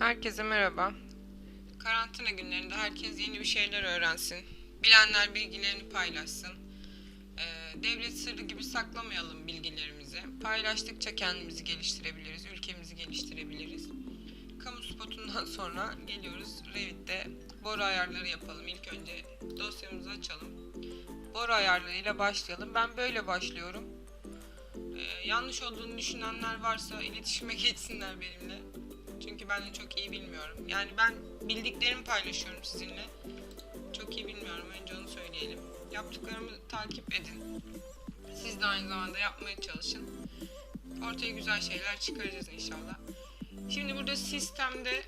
Herkese merhaba. Karantina günlerinde herkes yeni bir şeyler öğrensin. Bilenler bilgilerini paylaşsın. Ee, devlet sırrı gibi saklamayalım bilgilerimizi. Paylaştıkça kendimizi geliştirebiliriz, ülkemizi geliştirebiliriz. Kamu spotundan sonra geliyoruz Revit'te boru ayarları yapalım. İlk önce dosyamızı açalım. Boru ayarlarıyla başlayalım. Ben böyle başlıyorum. Ee, yanlış olduğunu düşünenler varsa iletişime geçsinler benimle. Çünkü ben de çok iyi bilmiyorum. Yani ben bildiklerimi paylaşıyorum sizinle. Çok iyi bilmiyorum. Önce onu söyleyelim. Yaptıklarımı takip edin. Siz de aynı zamanda yapmaya çalışın. Ortaya güzel şeyler çıkaracağız inşallah. Şimdi burada sistemde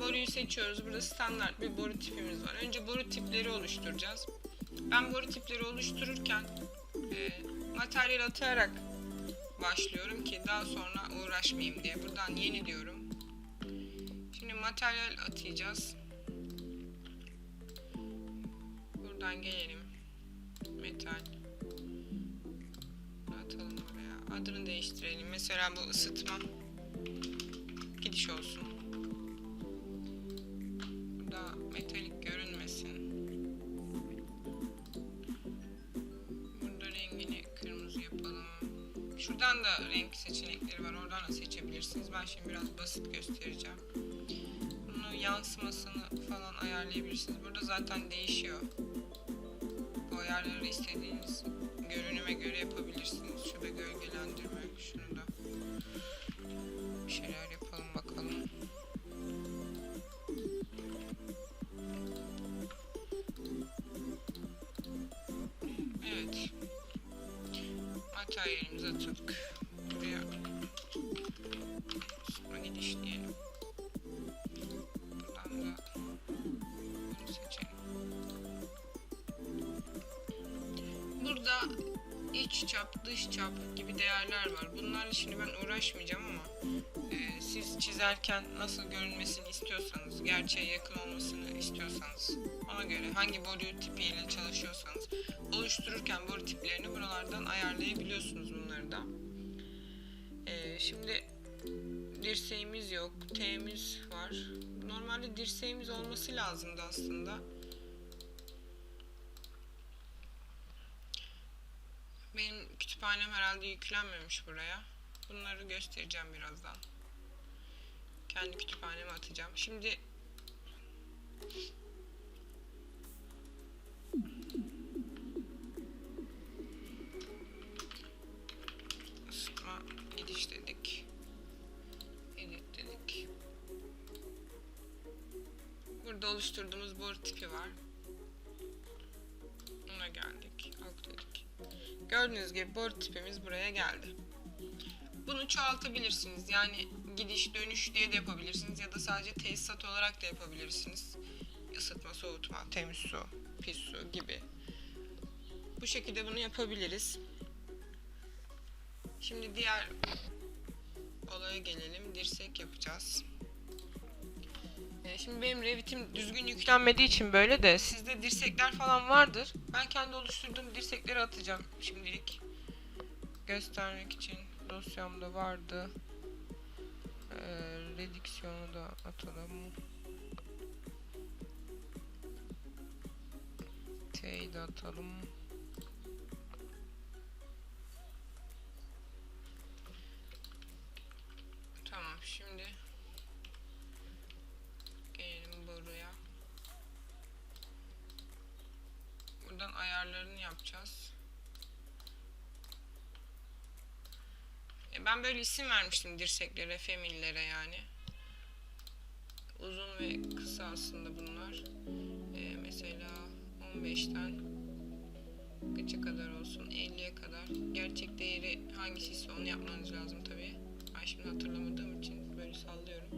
boruyu seçiyoruz. Burada standart bir boru tipimiz var. Önce boru tipleri oluşturacağız. Ben boru tipleri oluştururken e, materyal atayarak başlıyorum ki daha sonra uğraşmayayım diye. Buradan yeni diyorum. Şimdi materyal atayacağız. Buradan gelelim. Metal. Atalım buraya. Adını değiştirelim. Mesela bu ısıtma. Gidiş olsun. Burada metalik görünmesin. Burada rengini kırmızı yapalım. Şuradan da renk seçenekleri var. Oradan da seçebilirsiniz. Ben şimdi biraz basit göstereceğim. Yansımasını falan ayarlayabilirsiniz. Burada zaten değişiyor. Bu ayarları istediğiniz görünüme göre yapabilirsiniz. Şurada gölgelendirme. Şunu da bir şeyler yapalım bakalım. Evet. Materyalimizi attık. Buraya dış çap gibi değerler var. Bunlarla şimdi ben uğraşmayacağım ama e, siz çizerken nasıl görünmesini istiyorsanız, gerçeğe yakın olmasını istiyorsanız ona göre hangi boru tipiyle çalışıyorsanız oluştururken boru tiplerini buralardan ayarlayabiliyorsunuz bunları da. E, şimdi dirseğimiz yok, T'miz var. Normalde dirseğimiz olması lazımdı aslında. Benim kütüphanem herhalde yüklenmemiş buraya. Bunları göstereceğim birazdan. Kendi kütüphaneme atacağım. Şimdi ısıtma gidiş dedik. Edit dedik. Burada oluşturduğumuz boru tipi var. Ona geldik. Alt dedik. Gördüğünüz gibi boru tipimiz buraya geldi. Bunu çoğaltabilirsiniz. Yani gidiş dönüş diye de yapabilirsiniz ya da sadece tesisat olarak da yapabilirsiniz. Isıtma, soğutma, temiz su, pis su gibi. Bu şekilde bunu yapabiliriz. Şimdi diğer olaya gelelim. Dirsek yapacağız. Şimdi benim Revit'im düzgün yüklenmediği için böyle de sizde dirsekler falan vardır. Ben kendi oluşturduğum dirsekleri atacağım şimdilik. Göstermek için dosyamda vardı. Ee, rediksiyonu da atalım. T'yi de atalım. Tamam şimdi Gelelim boruya. Buradan ayarlarını yapacağız. E, Ben böyle isim vermiştim dirseklere, femillere yani. Uzun ve kısa aslında bunlar. E, mesela 15'ten kaça kadar olsun? 50'ye kadar. Gerçek değeri hangisiyse onu yapmanız lazım tabii. Ben şimdi hatırlamadığım için böyle sallıyorum.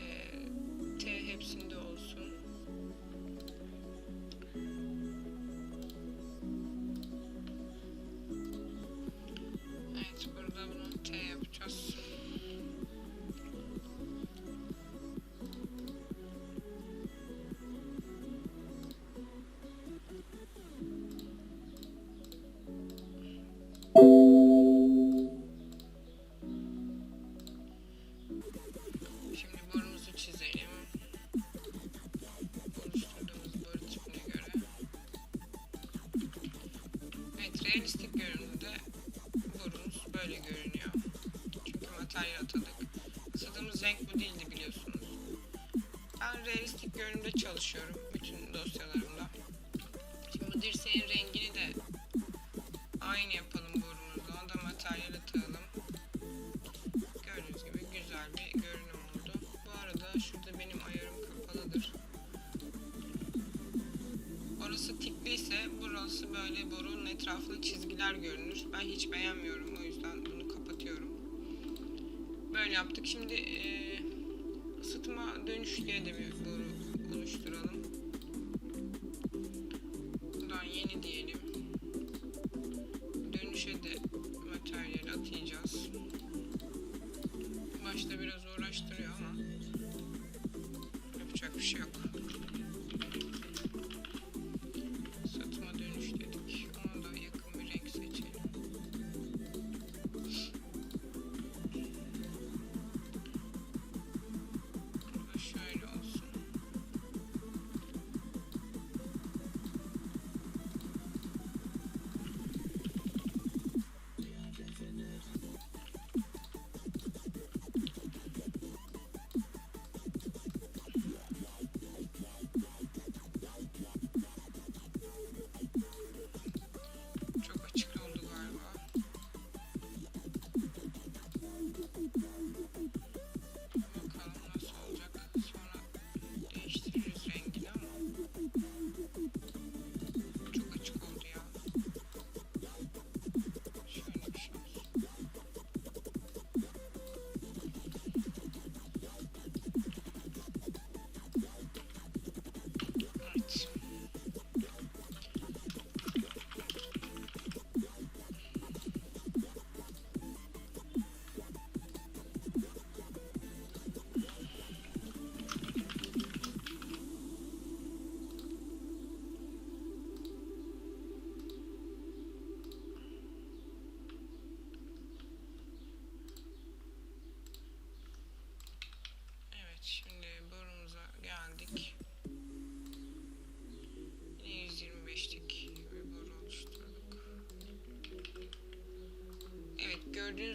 E, T hepsinde değildi biliyorsunuz. Ben realistik görünümde çalışıyorum bütün dosyalarımda. Şimdi bu dirseğin rengini de aynı yapalım borumuzla. Onu da materyal atalım. Gördüğünüz gibi güzel bir görünüm oldu. Bu arada şurada benim ayarım kapalıdır. Orası tikliyse burası böyle borunun etrafında çizgiler görünür. Ben hiç beğenmiyorum o yüzden bunu kapatıyorum. Böyle yaptık. Şimdi eee, ısıtma dönüş diye de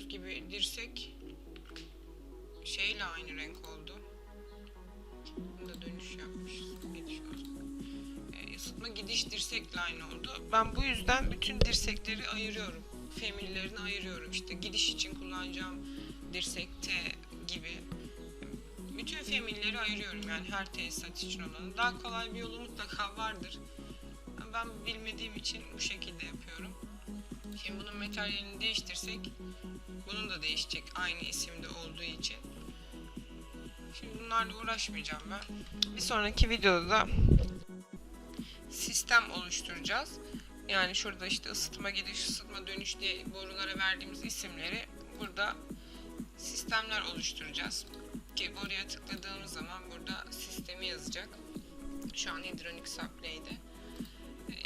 gibi dirsek şeyle aynı renk oldu. Bunda dönüş yapmışız. Gidiş olsun. Ee, ısıtma gidiş dirsekle aynı oldu. Ben bu yüzden bütün dirsekleri ayırıyorum. Femillerini ayırıyorum. İşte gidiş için kullanacağım dirsek T gibi bütün femilleri ayırıyorum yani her tesisat için olanı. Daha kolay bir yolu mutlaka vardır. Ben bilmediğim için bu şekilde yapıyorum. Şimdi bunun materyalini değiştirsek bunun da değişecek aynı isimde olduğu için. Şimdi bunlarla uğraşmayacağım ben. Bir sonraki videoda da sistem oluşturacağız. Yani şurada işte ısıtma gidiş, ısıtma dönüş diye borulara verdiğimiz isimleri burada sistemler oluşturacağız. Ki buraya tıkladığımız zaman burada sistemi yazacak. Şu an hidrolik supply'de.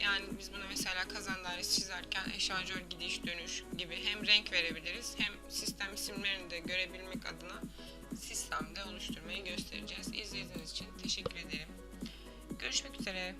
Yani biz buna mesela kazan dairesi çizerken eşanjör gidiş dönüş gibi hem renk verebiliriz hem sistem isimlerini de görebilmek adına sistemde oluşturmayı göstereceğiz. İzlediğiniz için teşekkür ederim. Görüşmek üzere.